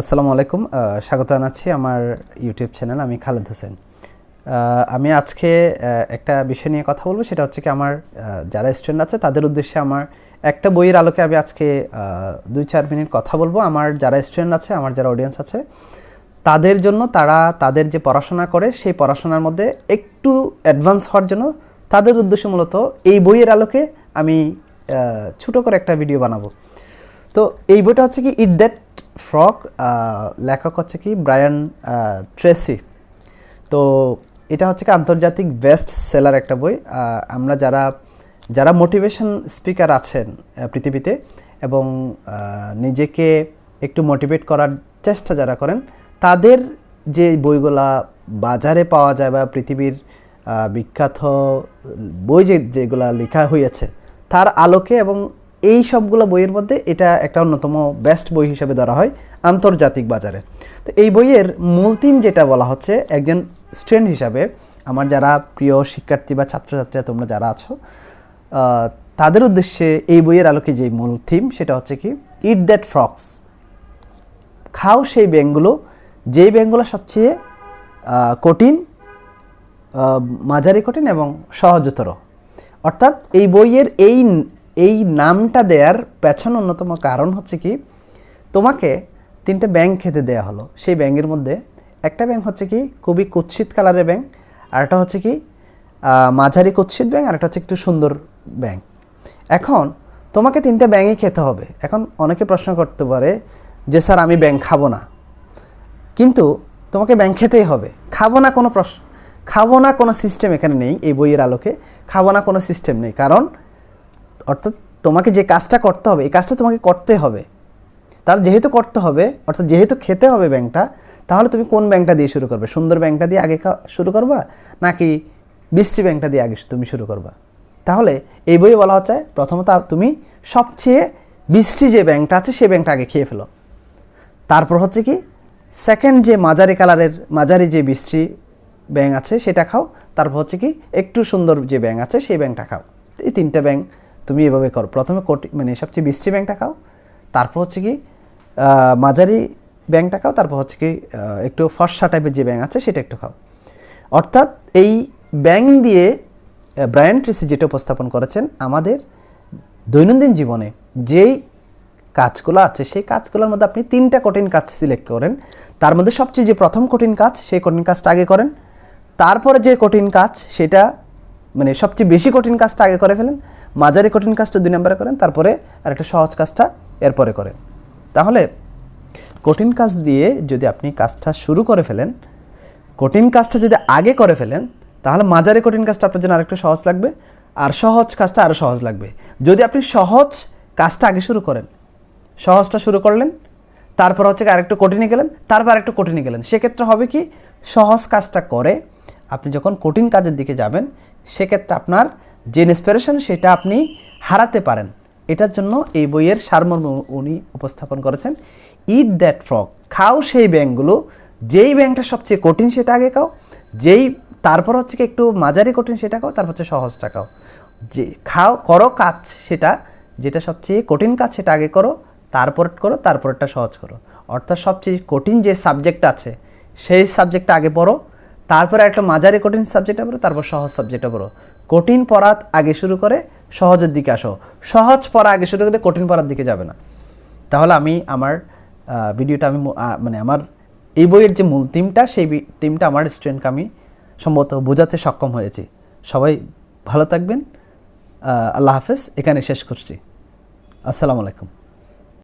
আসসালামু আলাইকুম স্বাগত জানাচ্ছি আমার ইউটিউব চ্যানেল আমি খালেদ হোসেন। আমি আজকে একটা বিষয় নিয়ে কথা বলব, সেটা হচ্ছে কি আমার যারা স্টুডেন্ট আছে, তাদের উদ্দেশ্যে আমার একটা বইয়ের আলোকে আমি আজকে দুই চার মিনিট কথা বলব। আমার যারা স্টুডেন্ট আছে, আমার যারা অডিয়েন্স আছে, তাদের জন্য তারা তাদের যে পড়াশোনা করে, সেই পড়াশোনার মধ্যে একটু অ্যাডভান্স হওয়ার জন্য তাদের উদ্দেশ্যে মূলত এই বইয়ের আলোকে আমি ছোটো করে একটা ভিডিও বানাবো। তো এই বইটা হচ্ছে কি ইট দ্যাট ফ্রক লেখক হচ্ছে কি? Brian Tracy. তো এটা হচ্ছে কি আন্তর্জাতিক বেস্ট সেলার একটা বই। আমরা যারা যারা মোটিভেশন স্পিকার আছেন পৃথিবীতে এবং নিজেকে একটু মোটিভেট করার চেষ্টা যারা করেন, তাদের যে বইগুলা বাজারে পাওয়া যায় বা পৃথিবীর বিখ্যাত বই যে, যেগুলা লেখা হয়েছে তার আলোকে এবং এই সবগুলো বইয়ের মধ্যে এটা একটা অন্যতম বেস্ট বই হিসেবে ধরা হয়, আন্তর্জাতিক বাজারে। তো এই বইয়ের মূল থিম যেটা বলা হচ্ছে, একজন স্টুডেন্ট হিসাবে আমার যারা প্রিয় শিক্ষার্থী বা ছাত্রছাত্রীরা, তোমরা যারা আছো তাদের উদ্দেশ্যে এই বইয়ের আলোকে যে মূল থিম সেটা হচ্ছে কি ইট দ্যাট ফ্রক্স খাও সেই ব্যাঙগুলো যেই ব্যাঙগুলো সবচেয়ে কঠিন মাঝারি কঠিন এবং সহজতর। অর্থাৎ এই বইয়ের এই এই নামটা দেওয়ার পেছনে অন্যতম কারণ হচ্ছে কি, তোমাকে তিনটে ব্যাংক খেতে দেওয়া হলো। সেই ব্যাংকের মধ্যে একটা ব্যাংক হচ্ছে কি, খুবই কুৎসিত কালারের ব্যাংক আরেকটা হচ্ছে কি মাঝারি কুৎসিত ব্যাংক আর একটা হচ্ছে একটু সুন্দর ব্যাংক এখন তোমাকে তিনটে ব্যাঙই খেতে হবে। এখন অনেকে প্রশ্ন করতে পারে যে, স্যার, আমি ব্যাংক খাব না। কিন্তু তোমাকে ব্যাংক খেতেই হবে। খাব না কোনো প্রশ্ন, খাব না কোনো সিস্টেম এখানে নেই এই বইয়ের আলোকে, খাব না কোনো সিস্টেম নেই। কারণ অর্থাৎ তোমাকে যে কাজটা করতে হবে, এই কাজটা তোমাকে করতে হবে। তার যেহেতু করতে হবে, অর্থাৎ যেহেতু খেতে হবে ব্যাংকটা, তাহলে তুমি কোন ব্যাংকটা দিয়ে শুরু করবে? সুন্দর ব্যাংকটা দিয়ে আগে শুরু করবা, নাকি বৃষ্টি ব্যাংকটা দিয়ে আগে তুমি শুরু করবা? তাহলে এই বইয়ে বলা হচ্ছে, প্রথমত তুমি সবচেয়ে বৃষ্টি যে ব্যাংকটা আছে সেই ব্যাংকটা আগে খেয়ে ফেলো। তারপর হচ্ছে কি সেকেন্ড যে মাঝারি কালারের মাঝারি যে বিশ্রী ব্যাং আছে, সেটা খাও। তারপর হচ্ছে কি, একটু সুন্দর যে ব্যাং আছে, সেই ব্যাংটা খাও। এই তিনটা ব্যাং তুমি এভাবে করো। প্রথমে কোটি মানে সবচেয়ে বিশ্রী ব্যাংটা খাও, তারপর হচ্ছে কি মাঝারি ব্যাংটা খাও, তারপর হচ্ছে কি একটু ফর্সা টাইপের যে ব্যাং আছে সেটা একটু খাও। অর্থাৎ এই ব্যাং দিয়ে ব্রায়ান ট্রিসি যেটা উপস্থাপন করেছেন, আমাদের দৈনন্দিন জীবনে যেই কাজগুলো আছে, সেই কাজগুলোর মধ্যে আপনি তিনটা কঠিন কাজ সিলেক্ট করেন। তার মধ্যে সবচেয়ে যে প্রথম কঠিন কাজ, সেই কঠিন কাজটা আগে করেন। তারপরে যে কঠিন কাজ, সেটা মানে সবচেয়ে বেশি কঠিন কাজটা আগে করে ফেলেন, মাঝারি কঠিন কাজটা দুই নম্বরে করেন, তারপরে আরেকটা সহজ কাজটা এরপরে করেন। তাহলে কঠিন কাজ দিয়ে যদি আপনি কাজটা শুরু করে ফেলেন, কঠিন কাজটা যদি আগে করে ফেলেন, তাহলে মাঝারি কঠিন কাজটা আপনার জন্য আরেকটু সহজ লাগবে, আর সহজ কাজটা আরও সহজ লাগবে। যদি আপনি সহজ কাজটা আগে শুরু করেন, সহজটা শুরু করলেন, তারপর হচ্ছে আরেকটু কঠিনে গেলেন, তারপর আরেকটু কঠিনে গেলেন, সেক্ষেত্রে হবে কি সহজ কাজটা করে আপনি যখন কঠিন কাজের দিকে যাবেন, সেক্ষেত্রে আপনার যে ইন্সপিরেশন সেটা আপনি হারাতে পারেন। এটার জন্য এই বইয়ের সারমর্ম উনি উপস্থাপন করেছেন ইট দ্যাট ফ্রক খাও সেই ব্যাংকগুলো যেই ব্যাংকটা সবচেয়ে কঠিন সেটা আগে খাও, যেই তারপর হচ্ছে কি একটু মাঝারি কঠিন সেটা খাও, তারপর হচ্ছে সহজটা খাও। যে খাও, করো কাজ সেটা, যেটা সবচেয়ে কঠিন কাজ সেটা আগে করো, তারপর করো, তারপরটা সহজ করো। অর্থাৎ সবচেয়ে কঠিন যে সাবজেক্ট আছে, সেই সাবজেক্টটা আগে পড়ো তারপরে একটা মাঝারি কঠিন সাবজেক্টটা পড়ো, তারপর সহজ সাবজেক্টটা পড়ো। কঠিন পড়া আগে শুরু করে সহজের দিকে আসো। সহজ পড়া আগে শুরু করে কঠিন পড়ার দিকে যাবে না। তাহলে আমি আমার ভিডিওটা আমি মানে আমার এই বইয়ের যে মূল থিমটা সেই থিমটা আমার স্টুডেন্টকে আমি সম্ভবত বোঝাতে সক্ষম হয়েছি। সবাই ভালো থাকবেন। আল্লাহ হাফেজ। এখানে শেষ করছি। আসসালামু আলাইকুম।